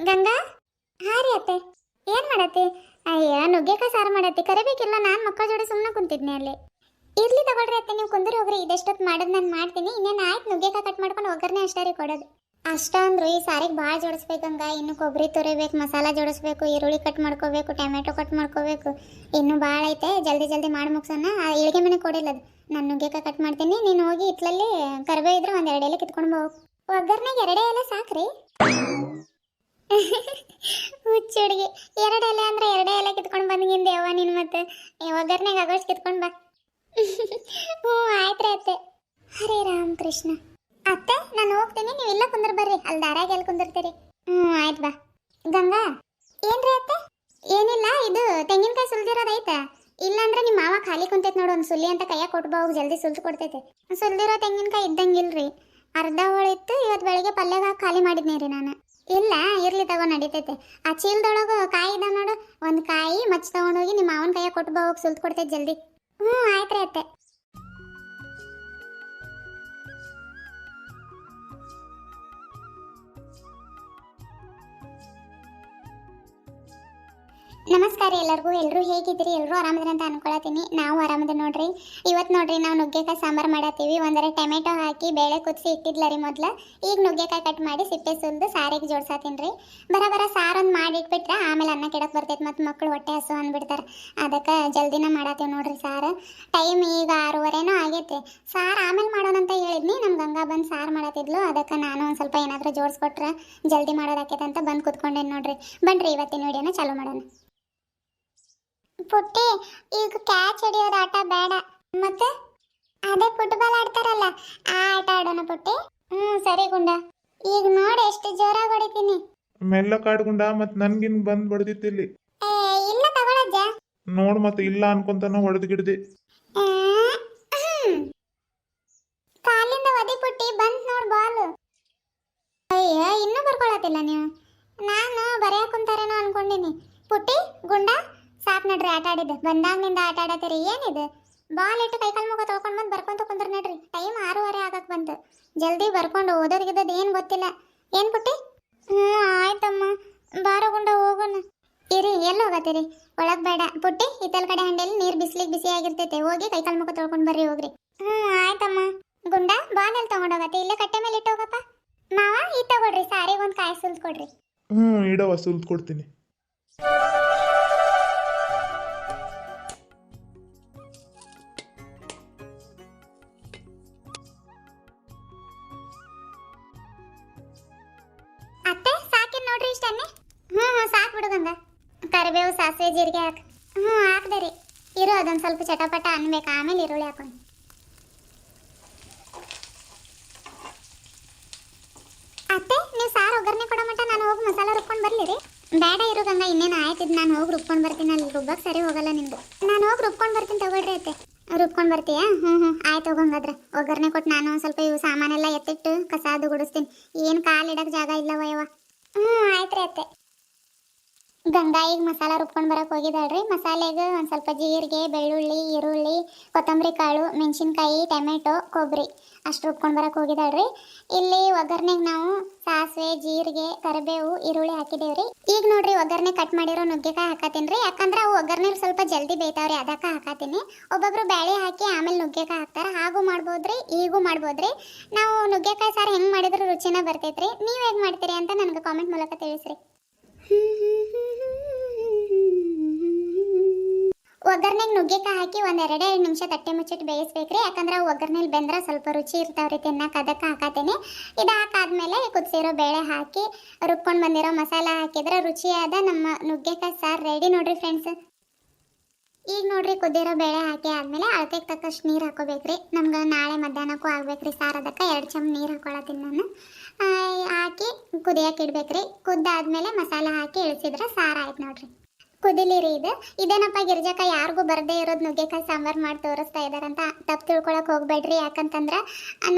ಗಂಗಾ? ಹಾ ರೀ ಅತ್ತೆ. ಏನ್ ಮಾಡತ್ತೆ? ಅಯ್ಯ, ನುಗ್ಗೆಕಾಯಿ ಸಾರು ಮಾಡತ್ತೆ. ಕರಿಬೇಕಿಲ್ಲ, ನಾನು ಮಕ್ಕಳ ಜೋಡಿ ಸುಮ್ಮನೆ ಕುಂತಿದ್ನೆ ಅಲ್ಲಿ. ಇರ್ಲಿ ತಗೊಳ್ರಿ ಅತ್ತೆ, ನೀವು ಕುಂದ್ರಿ ಹೋಗ್ರಿ. ಇದೆಷ್ಟೊತ್ತು ಮಾಡೋದು ನಾನು ಮಾಡ್ತೀನಿ. ಇನ್ನೇನು ಆಯ್ತು ನುಗ್ಗೆಕಾಯಿ ಕಟ್ ಮಾಡ್ಕೊಂಡು ಒಗ್ಗರಣೆ ಅಷ್ಟೇ ರೀ ಕೊಡೋದು. ಅಷ್ಟ ಅಂದ್ರು ಈ ಸಾರಿಗೆ ಭಾಳ ಜೋಡಿಸ್ಬೇಕಂಗ ಇನ್ನು ಕೊಬ್ಬರಿ ತೊರಿಬೇಕು, ಮಸಾಲ ಜೋಡಿಸ್ಬೇಕು, ಈರುಳ್ಳಿ ಕಟ್ ಮಾಡ್ಕೋಬೇಕು, ಟೊಮೆಟೊ ಕಟ್ ಮಾಡ್ಕೋಬೇಕು. ಇನ್ನು ಭಾಳ ಐತೆ. ಜಲ್ದಿ ಜಲ್ದಿ ಮಾಡಿ ಮುಗ್ಸೋಣ. ಇಳಿಗೆ ಮನೆ ಕೊಡಿಲ್ಲ ಅದು. ನಾನು ನುಗ್ಗೆಕಾಯಿ ಕಟ್ ಮಾಡ್ತೀನಿ. ನೀನು ಹೋಗಿ ಇತ್ಲಲ್ಲಿ ಕರ್ಬೇ ಇದ್ರೆ ಒಂದು ಎರಡು ಎಲೆ ಕಿತ್ಕೊಂಡು ಬಾ ಒಗ್ಗರಣೆಗೆ ಎರಡೇ ಎಲೆ ಸಾಕ್ರಿ. ಹುಚ್ಚು ಹುಡುಗಿ ಎರಡು ಎಲೆ ಅಂದ್ರೆ ಎರಡೇ ಎಲೆ ಕಿತ್ಕೊಂಡು ಬಂದಿಂದೆ ಯವ್ವ ನಿನ್ ಮತ್ತೆ. ಏ, ಒಗ್ಗರಣೆಗೆ ಆಗೋಷ್ಟು ಕಿತ್ಕೊಂಡು ಬಾ. ಹ್ಞೂ ರೀ ಅತ್ತೆ. ಹರೇ ರಾಮ್ ಕೃಷ್ಣ. ಅತ್ತೆ ನಾನು ಹೋಗ್ತೀನಿ. ನೀವು ಇಲ್ಲ ಕುಂದ್ರ ಬರ್ರಿ. ಅಲ್ಲಿ ದಾರಾಗೆ ಎಲ್ಲಿ ಕುಂದಿರ್ತೀರಿ? ಹ್ಞೂ ಆಯ್ತು ಬಾ. ಗಂಗಾ ಏನ್ರಿ ಅತ್ತೆ? ಏನಿಲ್ಲ ಇದು ತೆಂಗಿನಕಾಯಿ ಸುಲ್ದಿರೋದೈತೆ ಇಲ್ಲಾಂದ್ರೆ ನಿಮ್ಮ ಮಾವ ಖಾಲಿ ಕುಂತೈತೆ ನೋಡು ಒಂದು ಸುಲಿ ಅಂತ ಕೈಯಾಗ ಹೋಗಿ ಜಲ್ದಿ ಸುಲ್ದು ಕೊಡ್ತೈತೆ. ಸುಲ್ದಿರೋ ತೆಂಗಿನಕಾಯಿ ಇದ್ದಂಗಿಲ್ರಿ. ಅರ್ಧ ಹೋಳಿತ್ತು ಇವತ್ತು ಬೆಳಿಗ್ಗೆ ಪಲ್ಯಗ ಖಾಲಿ ಮಾಡಿದ್ನಿ ರೀ ನಾನು. ಇಲ್ಲ, ಇರ್ಲಿ ತಗೋ, ನಡೀತೈತೆ. ಆ ಚೀಲದೊಳಗೆ ಕಾಯಿ ಇದಾವ ನೋಡು. ಒಂದು ಕಾಯಿ ಮಚ್ಚ ತಗೊಂಡೋಗಿ ನಿಮ್ಮ ಮಾವನ ಕೈಯಾಗ ಕೊಟ್ಟು ಹೋಗಿ ಸುಲ್ತು ಕೊಡ್ತೈತೆ ಜಲ್ದಿ. ಹ್ಞೂ ಆಯ್ತ್ರಿ ಅತ್ತೆ. ನಮಸ್ಕಾರ ಎಲ್ಲರಿಗೂ ಎಲ್ಲರೂ ಹೇಗಿದ್ದೀರಿ? ಎಲ್ಲರೂ ಆರಾಮದ್ರ ಅಂತ ಅನ್ಕೊಳತೀನಿ ನಾವು ಆರಾಮದ ನೋಡ್ರಿ. ಇವತ್ತು ನೋಡ್ರಿ ನಾವು ನುಗ್ಗೆಕಾಯಿ ಸಾಂಬಾರು ಮಾಡತ್ತೀವಿ. ಒಂದರೆ ಟೊಮೆಟೊ ಹಾಕಿ ಬೇಳೆ ಕುದಿಸಿ ಇಟ್ಟಿದ್ಲ ರೀ ಮೊದ್ಲು. ಈಗ ನುಗ್ಗೆಕಾಯಿ ಕಟ್ ಮಾಡಿ ಸಿಪ್ಪೆ ಸುಲ್ದು ಸಾರಿಗೆ ಜೋಡ್ಸಾತೀನಿ ರೀ ಬರ ಬರ ಸಾರೊಂದು ಮಾಡಿ ಇಟ್ಬಿಟ್ರೆ ಆಮೇಲೆ ಅನ್ನ ಕೆಡಕ್ ಬರ್ತೈತೆ ಮತ್ತು ಮಕ್ಕಳು ಹೊಟ್ಟೆ ಹಸು ಅಂದ್ಬಿಡ್ತಾರೆ. ಅದಕ್ಕೆ ಜಲ್ದಿನ ಮಾಡತ್ತೀವಿ ನೋಡ್ರಿ ಸಾರು. ಟೈಮ್ ಈಗ ಆರೂವರೆನೋ ಆಗೈತೆ. ಸಾರು ಆಮೇಲೆ ಮಾಡೋಣ ಅಂತ ಹೇಳಿದ್ನಿ. ನಮ್ಮ ಗಂಗಾ ಬಂದು ಸಾರು ಮಾಡತ್ತಿದ್ಲು. ಅದಕ್ಕೆ ನಾನು ಒಂದು ಸ್ವಲ್ಪ ಏನಾದರೂ ಜೋಡಿಸ್ಕೊಟ್ರೆ ಜಲ್ದಿ ಮಾಡೋದಾಕೈತೆ ಅಂತ ಬಂದು ಕುತ್ಕೊಂಡೆನ್ ನೋಡ್ರಿ. ಬನ್ರಿ, ಇವತ್ತಿನ ವಿಡಿಯೋನ ಚಾಲೂ ಮಾಡೋಣ. ಪುಟ್ಟಿ ಈಗ ಕ್ಯಾಚ್ ಹಿಡಿಯೋದು ಆಟ ಬೇಡ. ಮತ್ತೆ? ಅದೇ ಫುಟ್ಬಾಲ್ ಆಡ್ತಾರಲ್ಲ ಆ ಆಟ ಆಡೋಣ ಪುಟ್ಟಿ. ಹ್ಮ್ ಸರಿ ಗುಂಡ. ಈಗ ನೋಡಿ ಎಷ್ಟು ಜೋರಾಗಿ ಹೊಡಿತೀನಿ. ಮೆಲ್ಲ ಕಾಡ್ಕೊಂಡ ಮತ್ ನನ್ಗಿನ್ ಬಂದ್ ಬಡ್ದಿತ್ತಿಲ್ಲಿ ಏ ಇಲ್ಲ ತಗೊಳಜ್ಜ ನೋಡ್ ಮತ್ ಇಲ್ಲ ಅನ್ಕೊಂತಾನ ಹೊಡೆದ್ ಗಿಡದಿ. ಆ, ಹ್ಮ್. ಕಾಲಿಂದ ಒದಿ ಪುಟ್ಟಿ ಬಂತ್ ನೋಡ್ ಬಾಲ್ ಅಯ್ಯ ಇನ್ನೂ ಬರ್ಕೊಳತಿಲ್ಲ ನೀವು. ನಾನು ಬರೆಯಕ್ ಕುಂತಾರೇನೋ ಅನ್ಕೊಂಡಿನಿ. ಪುಟ್ಟಿ ಗುಂಡ ಸಾಕ್ ನಡ್ರಿ ಆಟ ಆಡಿದ್ದು. ಬಂದಾಗ್ನಿಂದ ಆಟ ಆಡತ್ತೀರಿ? ಏನಿದು? ಬಾಲ್ ಇಟ್ಟು ಕೈಕಾಲ್ ಮುಖ ತೊಳ್ಕೊಂಡ್ ಬಂದು ಬರ್ಕೊಂತ ಕುಂದ್ರ ನಡ್ರಿ. ಟೈಮ್ ಆರೂವರೆ ಆಗಕ್ ಬಂತು. ಜಲ್ದಿ ಬರ್ಕೊಂಡು ಓದೋದ್ ಗಿದ್ದೋದ್ ಏನ್ ಗೊತ್ತಿಲ್ಲ. ಏನ್ ಪುಟ್ಟಿ? ಹ್ಞೂ ಆಯ್ತಮ್ಮ. ಬಾರಗುಂಡ ಹೋಗೋಣ. ಇರಿ, ಎಲ್ಲಿ ಹೋಗತ್ತೀರಿ? ಒಳಗ್ ಬೇಡ. ಪುಟ್ಟಿ ಇತ್ತಲ್ ಕಡೆ ಹಂಡೆಲಿ ನೀರ್ ಬಿಸ್ಲಿಗೆ ಬಿಸಿ ಆಗಿರ್ತೈತೆ. ಹೋಗಿ ಕೈಕಾಲ್ ಮುಖ ತೊಳ್ಕೊಂಡ್ ಬರ್ರಿ ಹೋಗ್ರಿ. ಹ್ಮ್, ಆಯ್ತಮ್ಮ. ಗುಂಡ, ಬಾಲ್ ಎಲ್ಲಿ ತಗೊಂಡೋಗತ್ತೆ ಇಲ್ಲೇ ಕಟ್ಟೆ ಮೇಲೆ ಇಟ್ಟು ಹೋಗಪ್ಪ. ಮಾವ ಈ ತಗೊಳ್ರಿ. ಸಾರಿಗೆ ಒಂದು ಕಾಯಿ ಸುಲ್ತ್ ಕೊಡ್ರಿ. ಹ್ಮ್ ಇಡವ ಸುಲ್ತ್ ಕೊಡ್ತೀನಿ. ನೋಡ್ರಿ ಇಷ್ಟನ್ನೇ ಹ್ಞೂ ಹ್ಞೂ ಸಾಕು ಬಿಡು ಗಂಗ. ಕರಿಬೇವು, ಸಾಸಿವೆ, ಜೀರಿಗೆ ಹಾಕಿ. ಹ್ಞೂ ಹಾಕ್ದೆ ರೀ ಇರು, ಅದೊಂದು ಸ್ವಲ್ಪ ಚಟಪಟ ಅನ್ಬೇಕು ಆಮೇಲೆ ಈರುಳ್ಳಿ ಹಾಕೊಂಡು ಅತ್ತೆ, ನೀವು ಸಾರು ಒಗ್ಗರಣೆ ಕೊಡೋ ಮಟ್ಟ ನಾನು ಹೋಗಿ ಮಸಾಲ ರುಬ್ಕೊಂಡು ಬರಲಿ ರೀ ಬೇಡ ಇರು ಗಂಗ, ಇನ್ನೇನು ಆಯ್ತಿದ್ ನಾನು ಹೋಗಿ ರುಬ್ಕೊಂಡು ಬರ್ತೀನಿ. ಅಲ್ಲಿ ರುಬ್ಬಕ್ಕೆ ಸರಿ ಹೋಗಲ್ಲ ನಿಂದು ನಾನು ಹೋಗಿ ರುಬ್ಕೊಂಡು ಬರ್ತೀನಿ ತಗೊಳ್ರಿ ಅತ್ತೆ. ರುಬ್ಕೊಂಡು ಬರ್ತೀಯಾ? ಹ್ಞೂ ಹ್ಞೂ ಆಯ್ತು ಹೋಗಂಗಾದ್ರೆ ಒಗ್ಗರಣೆ ಕೊಟ್ಟು ನಾನು ಸ್ವಲ್ಪ ಇವು ಸಾಮಾನೆಲ್ಲ ಎತ್ತಿಟ್ಟು ಕಸ ಅದು ಗುಡಿಸ್ತೀನಿ. ಏನು ಕಾಲು ಇಡಕ್ಕೆ ಜಾಗ ಇಲ್ಲವ ಯವ್ವ. ಹ್ಞೂ ಆಯ್ತು ಅತ್ತೆ. ಗಂಗಾ ಈಗ ಮಸಾಲ ರುಬ್ಕೊಂಡು ಬರಕ್ಕೆ ಹೋಗಿದ್ದಾಳ್ರಿ ಮಸಾಲೆಗೆ ಒಂದು ಸ್ವಲ್ಪ ಜೀರಿಗೆ, ಬೆಳ್ಳುಳ್ಳಿ, ಈರುಳ್ಳಿ, ಕೊತ್ತಂಬರಿ ಕಾಳು, ಮೆಣಸಿನ್ಕಾಯಿ, ಟೊಮೆಟೊ ಕೊಬ್ಬರಿ ಅಷ್ಟು ರುಬ್ಕೊಂಡು ಬರಕ್ಕೆ ಹೋಗಿದ್ದಾಳ್ರಿ ಇಲ್ಲಿ ಒಗ್ಗರಣೆಗೆ ನಾವು ಸಾಸಿವೆ, ಜೀರಿಗೆ, ಕರಿಬೇವು, ಈರುಳ್ಳಿ ಹಾಕಿದೇವ್ರಿ. ಈಗ ನೋಡ್ರಿ ಒಗ್ಗರಣೆ ಕಟ್ ಮಾಡಿರೋ ನುಗ್ಗೆಕಾಯಿ ಹಾಕತ್ತೀನಿ ಯಾಕಂದ್ರೆ ಅವು ಒಗ್ಗರಣೆ ಸ್ವಲ್ಪ ಜಲ್ದಿ ಬೇಯ್ತಾವ್ರಿ, ಅದಕ್ಕೆ ಹಾಕತ್ತೀನಿ. ಒಬ್ಬೊಬ್ರು ಬೇಳೆ ಹಾಕಿ ಆಮೇಲೆ ನುಗ್ಗೆಕಾಯಿ ಹಾಕ್ತಾರೆ. ಹಾಗೂ ಮಾಡ್ಬೋದ್ರಿ, ಈಗೂ ಮಾಡ್ಬೋದ್ರಿ. ನಾವು ನುಗ್ಗೆಕಾಯಿ ಸಾರು ಹೆಂಗೆ ಮಾಡಿದ್ರು ರುಚಿನ ಬರ್ತೈತ್ರಿ. ನೀವು ಹೇಗೆ ಮಾಡ್ತೀರಿ ಅಂತ ನನಗೆ ಕಾಮೆಂಟ್ ಮೂಲಕ ತಿಳಿಸ್ರಿ. ಒಗ್ಗರ್ನೆಗೆ ನುಗ್ಗೆಕಾಯಿ ಹಾಕಿ ಒಂದು ಎರಡೇ ನಿಮಿಷ ತಟ್ಟೆ ಮುಚ್ಚಿಟ್ಟು ಬೇಯಿಸ್ಬೇಕ್ರಿ. ಯಾಕಂದ್ರೆ ಅವು ಒಗ್ಗರ್ನೆಲಿ ಬೆಂದ್ರೆ ಸ್ವಲ್ಪ ರುಚಿ ಇರ್ತಾವ್ರಿ ತಿನ್ನಕ್ಕೆ ಅದಕ್ಕೆ ಹಾಕತ್ತೇನೆ. ಇದು ಹಾಕಾದ್ಮೇಲೆ ಕುದಿಸಿರೋ ಬೇಳೆ ಹಾಕಿ ರುಬ್ಕೊಂಡು ಬಂದಿರೋ ಮಸಾಲ ಹಾಕಿದ್ರೆ ರುಚಿಯಾದ ನಮ್ಮ ನುಗ್ಗೆಕಾಯಿ ಸಾರು ರೆಡಿ ನೋಡ್ರಿ ಫ್ರೆಂಡ್ಸ್ ಈಗ ನೋಡ್ರಿ ಕುದ್ದಿರೋ ಬೇಳೆ ಹಾಕಿ ಆದ್ಮೇಲೆ ಅಳತೆಗೆ ತಕ್ಕಷ್ಟು ನೀರು ಹಾಕೋಬೇಕ್ರಿ. ನಮ್ಗೆ ನಾಳೆ ಮಧ್ಯಾಹ್ನಕ್ಕೂ ಆಗ್ಬೇಕ್ರಿ ಸಾರು. ಅದಕ್ಕೆ ಎರಡು ಚಮ್ ನೀರು ಹಾಕೊಳತ್ತೀನಿ ನಾನು. ಹಾಕಿ ಕುದಿಯಕ್ಕೆ ಇಡ್ಬೇಕ್ರಿ. ಕುದ್ದಾದ್ಮೇಲೆ ಮಸಾಲ ಹಾಕಿ ಇಳಿಸಿದ್ರೆ ಸಾರು ಆಯ್ತು ನೋಡ್ರಿ. ಕುದಿಲಿರಿ ಇದು. ಇದೇನಪ್ಪ ಗಿರ್ಜಕ್ಕ ಯಾರಿಗೂ ಬರದೇ ಇರೋದು ನುಗ್ಗೆಕಾಯಿ ಸಾಂಬಾರು ಮಾಡಿ ತೋರಿಸ್ತಾ ಇದ್ದಾರಂತ ತಪ್ಪು ತಿಳ್ಕೊಳಕ್ಕೆ ಹೋಗ್ಬೇಡ್ರಿ. ಯಾಕಂತಂದ್ರೆ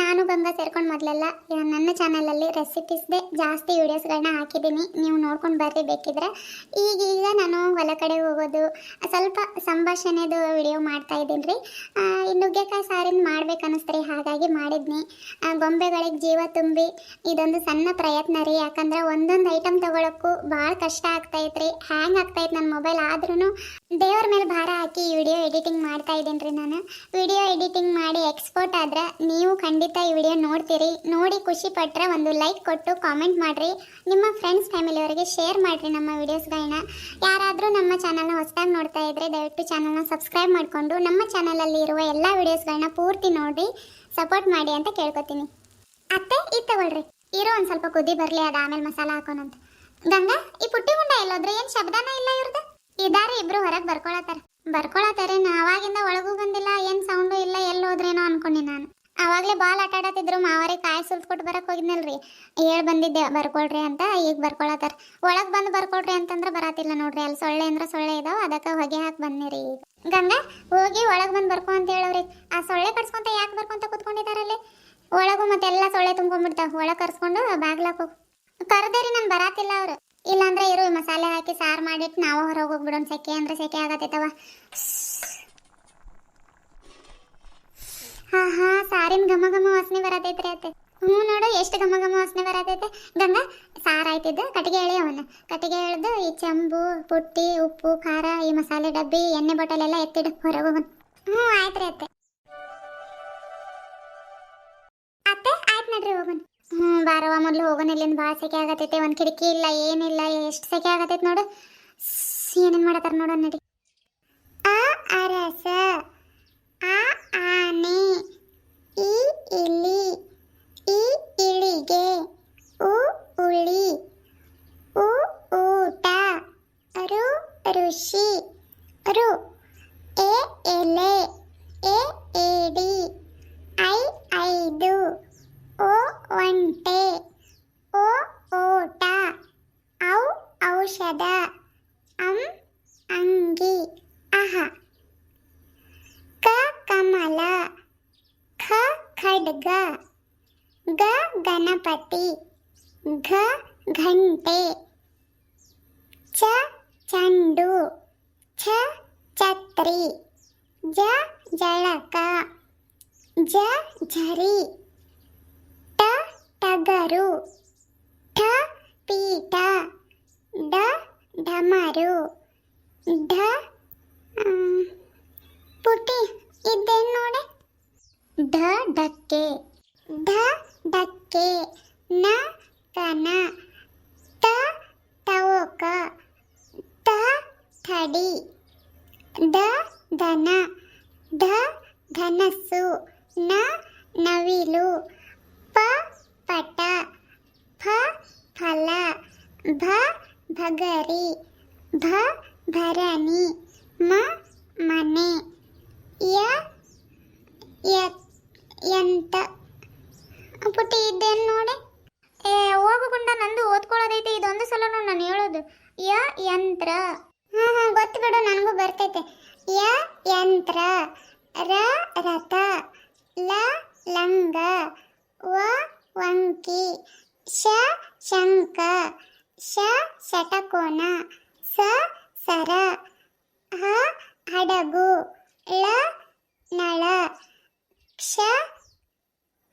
ನಾನು ಗಂಗಾ ಸೇರ್ಕೊಂಡು ಮೊದಲೆಲ್ಲ ನನ್ನ ಚಾನಲಲ್ಲಿ ರೆಸಿಪೀಸ್ದೇ ಜಾಸ್ತಿ ವೀಡಿಯೋಸ್ಗಳನ್ನ ಹಾಕಿದ್ದೀನಿ. ನೀವು ನೋಡ್ಕೊಂಡು ಬರ್ರಿ ಬೇಕಿದ್ರೆ. ಈಗೀಗ ನಾನು ಹೊಲ ಕಡೆ ಹೋಗೋದು, ಸ್ವಲ್ಪ ಸಂಭಾಷಣೆದು ವಿಡಿಯೋ ಮಾಡ್ತಾ ಇದ್ದೀನಿ ರೀ. ಈ ನುಗ್ಗೆಕಾಯಿ ಸಾರಿನ ಮಾಡ್ಬೇಕು ಹಾಗಾಗಿ ಮಾಡಿದ್ನಿ. ಗೊಂಬೆಗಳಿಗೆ ಜೀವ ತುಂಬಿ ಇದೊಂದು ಸಣ್ಣ ಪ್ರಯತ್ನ ರೀ. ಯಾಕಂದ್ರೆ ಒಂದೊಂದು ಐಟಮ್ ತಗೊಳಕ್ಕೂ ಭಾಳ ಕಷ್ಟ ಆಗ್ತೈತ್ರಿ ಹ್ಯಾಂಗ್ ಆಗ್ತೈತೆ ನನ್ನ ಮೊಬೈಲ್ ಆದ್ರೂ ದೇವ್ರ ಮೇಲೆ ಭಾರ ಹಾಕಿ ವಿಡಿಯೋ ಎಡಿಟಿಂಗ್ ಮಾಡ್ತಾ ಇದ್ದೀನಿ ನಾನು. ವಿಡಿಯೋ ಎಡಿಟಿಂಗ್ ಮಾಡಿ ಎಕ್ಸ್ಪೋರ್ಟ್ ಆದ್ರೆ ನೀವು ಖಂಡಿತ ಈ ವಿಡಿಯೋ ನೋಡ್ತೀರಿ. ನೋಡಿ ಖುಷಿ ಪಟ್ಟರೆ ಒಂದು ಲೈಕ್ ಕೊಟ್ಟು ಕಾಮೆಂಟ್ ಮಾಡಿರಿ. ನಿಮ್ಮ ಫ್ರೆಂಡ್ಸ್ ಫ್ಯಾಮಿಲಿಯವರಿಗೆ ಶೇರ್ ಮಾಡಿರಿ ನಮ್ಮ ವಿಡಿಯೋಸ್ಗಳನ್ನ ಯಾರಾದರೂ ನಮ್ಮ ಚಾನಲ್ನ ಹೊಸದಾಗಿ ನೋಡ್ತಾ ಇದ್ರೆ ದಯವಿಟ್ಟು ಚಾನಲ್ನ ಸಬ್ಸ್ಕ್ರೈಬ್ ಮಾಡಿಕೊಂಡು ನಮ್ಮ ಚಾನಲಲ್ಲಿ ಇರುವ ಎಲ್ಲ ವಿಡಿಯೋಸ್ಗಳನ್ನ ಪೂರ್ತಿ ನೋಡಿ ಸಪೋರ್ಟ್ ಮಾಡಿ ಅಂತ ಕೇಳ್ಕೊತೀನಿ. ಅತ್ತೆ ಇದು ತಗೊಳ್ರಿ ಇರೋ ಒಂದು ಸ್ವಲ್ಪ ಕುದಿ ಬರಲಿ ಅದು ಆಮೇಲೆ ಮಸಾಲ ಹಾಕೋಣಂತ. ಗಂಗಾ, ಈ ಪುಟ್ಟಿ ಗುಂಡ ಎಲ್ಲೋದ್ರೆ ಏನ್ ಶಬ್ದನ ಇಲ್ಲ ಇವ್ರದ್ದು ಇದಾರೆ ಇಬ್ರು ಹೊರಗೆ ಬರ್ಕೊಳತಾರ ಬರ್ಕೊಳತಾರೇನ ಅವಾಗಿಂದ ಒಳಗೂ ಬಂದಿಲ್ಲ, ಏನ್ ಸೌಂಡು ಇಲ್ಲ ಎಲ್ಲೋದ್ರೇನೋ ಅನ್ಕೊಂಡಿ ನಾನು. ಅವಾಗ್ಲೇ ಬಾಲ್ ಆಟ ಆಡತಿದ್ರು ಮಾವರಿ ಕಾಯಿ ಸುಲ್ಸ್ಕೊಟ್ಟು ಬರಕ್ ಹೋಗಿದ್ನಲ್ರಿ. ಹೇಳ್ ಬಂದಿದ್ದೆ, ಬರ್ಕೊಳ್ರಿ ಅಂತ, ಈಗ ಬರ್ಕೊಳತಾರ ಒಳಗ್ ಬಂದು ಬರ್ಕೊಳ್ರಿ ಅಂತಂದ್ರ ಬರತಿಲ್ಲ ನೋಡ್ರಿ, ಅಲ್ಲಿ ಸೊಳ್ಳೆ ಅಂದ್ರ ಸೊಳ್ಳೆ ಇದಾವ, ಅದಕ್ಕ ಹೊಗೆ ಹಾಕಿ ಬಂದಿರಿ ಈಗ. ಗಂಗಾ, ಹೋಗಿ ಒಳಗ್ ಬಂದು ಬರ್ಕೊ ಅಂತ ಹೇಳವ್ರಿ. ಆ ಸೊಳ್ಳೆ ಕಟ್ಸ್ಕೊಂತ ಯಾಕೆ ಬರ್ಕೊಂತ ಕುತ್ಕೊಂಡಿದಾರಲ್ಲಿ ಒಳಗು ಮತ್ತೆಲ್ಲ ಸೊಳ್ಳೆ ತುಂಬ್ಕೊಂಡ್ಬಿಡ್ತಾವ, ಒಳಗ್ ಕರ್ಸ್ಕೊಂಡು ಬಾಗ್ಲಾಕ್ ಕರ್ದೇರಿ ನಾನು ಬರಾತಿಲ್ಲ ಅವ್ರು. ಇಲ್ಲಾಂದ್ರೆ ಇರು ಮಸಾಲೆ ಹಾಕಿ, ಸಾರು ಮಾಡಿಟ್ಟು ನಾವು ಹೊರಗೆ ಹೋಗ್ಬಿಡೋಣ ಸೆಕೆ ಅಂದ್ರೆ ಸೆಕೆ ಆಗತ್ತೈತವ. ಹಾ ಹಾ, ಸಾರಿನ ಘಮ ಘಮ ವಾಸನೆ ಬರತೈತ್ರಿ ಅತ್ತೆ. ಹ್ಞೂ ನೋಡು, ಎಷ್ಟು ಘಮ ಘಮ ವಾಸನೆ ಬರತೈತೆ. ಗಂಗಾ, ಸಾರು ಆಯ್ತಿದ್ದು, ಕಟ್ಟಿಗೆ ಎಳಿ ಅವನ್ನ. ಕಟ್ಟಿಗೆ ಎಳೆದು ಈ ಚಂಬು, ಪುಟ್ಟಿ, ಉಪ್ಪು, ಖಾರ, ಈ ಮಸಾಲೆ ಡಬ್ಬಿ, ಎಣ್ಣೆ ಬಾಟಲ್ ಎಲ್ಲ ಎತ್ತಿಡು, ಹೊರಗೆ ಹೋಗೋಣ ಹ್ಞೂ, ಆಯ್ತ್ರಿ ರೀ ಅತ್ತೆ. ಹ್ಞೂ ಬಾರವ ಮೊದಲು ಹೋಗೋಣ, ಇಲ್ಲಿಂದ ಭಾಳ ಸೆಕೆ ಆಗತೈತೆ, ಒಂದು ಕಿಟಕಿ ಇಲ್ಲ, ಏನಿಲ್ಲ, ಎಷ್ಟು ಸೆಕೆ ಆಗತೈತೆ ನೋಡು. ಏನೇನು ಮಾಡತ್ತಾರ ನೋಡೋಣ ನಡಿ. ಆ ಅರಸ ಆ ಆನೆ ಈ ಇಲಿ ಈ ಇಳಿಗೆ, ಉ, ಉಳಿ, ಉ, ಊಟ, ರು, ಋಷಿ, ರು, ಎ, ಎಲೆ, ಎ ಏಡಿ ಐ, ಐದು. ఓ వంటే ఓ ఓట ఔ ఔషధ అం అంగి అహ. క కమల ఖ ఖడ్గ గ గణపతి ఘ ఘంటే చ చండు ఛ ఛత్రి జ జళక జ ఝరి. ಟಗರು ಠ, ಪೀಠ, ಡ ಢಮರು ಢ ಪುಟಿ ಇದ್ದೇನು ನೋಡಿ? ಢ ಡಕ್ಕೆ. ಢ ಡಕ್ಕೆ. ನ, ಕನ. ತ, ತವಕ. ತ ಥಡಿ ದ, ಧನ. ಢ ಧನಸ್ಸು. ನ, ನವಿಲು. ಪ ಪಟ ಫ ಫಲ, ಭ, ಭಗರಿ, ಭ, ಭರಣಿ, ಮ, ಮನೆ, ಯ ಎಂತ ಪುಟ್ಟಿ ಇದ್ದೇನು ನೋಡಿ? ಏ ಗುಂಡ ನಂದು ಓದ್ಕೊಳ್ಳೋದೈತೆ, ಇದೊಂದು ಸಲ ನಾನು ಹೇಳೋದು. ಯ, ಯಂತ್ರ. ಹಾ ಹಾ ಗೊತ್ತು ಬಿಡು, ನನಗೂ ಬರ್ತೈತೆ. ಯ, ಯಂತ್ರ. ರ, ರಥ. ಲ, ಲಂಗ. ವ ವಂಕಿ ಶ ಶಂಕ ಶ ಶಟಕೋನ ಸ ಸರ ಹ ಹಡಗು ಳ ನಳ ಕ್ಷ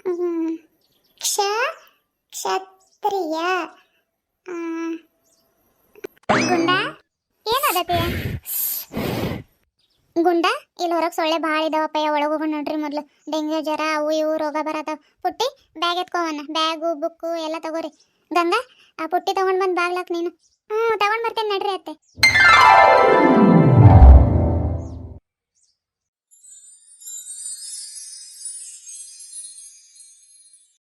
ಹ್ಮ್, ಕ್ಷ ಕ್ಷತ್ರಿಯ ಆ, ಗುಂಡ ಏನದತ್ತೆ ಗುಂಡ, ಇಲ್ಲಿ ಹೊರಗೆ ಸೊಳ್ಳೆ ಭಾಳ ಇದಾವಪ್ಪ ಒಳಗೆ ಹೋಗೋಣ ನೋಡ್ರಿ ಮೊದ್ಲು. ಡೆಂಗ್ಯೂ ಜ್ವರ, ಅವು ಇವು ರೋಗ ಬರತಾವ. ಪುಟ್ಟಿ, ಬ್ಯಾಗ್ ಎತ್ಕೋವನ್ನ ಬ್ಯಾಗು, ಬುಕ್ಕು ಎಲ್ಲ ತಗೋರಿ. ಗಂಗಾ, ಆ ಪುಟ್ಟಿ ತಗೊಂಡ್ ಬಂದ್ ಬಾಗ್ಲಾಕ್ ನೀನು. ಹ್ಞೂ ತಗೊಂಡ್ ಬರ್ತೇನೆ ನಡ್ರಿ ಅತ್ತೆ.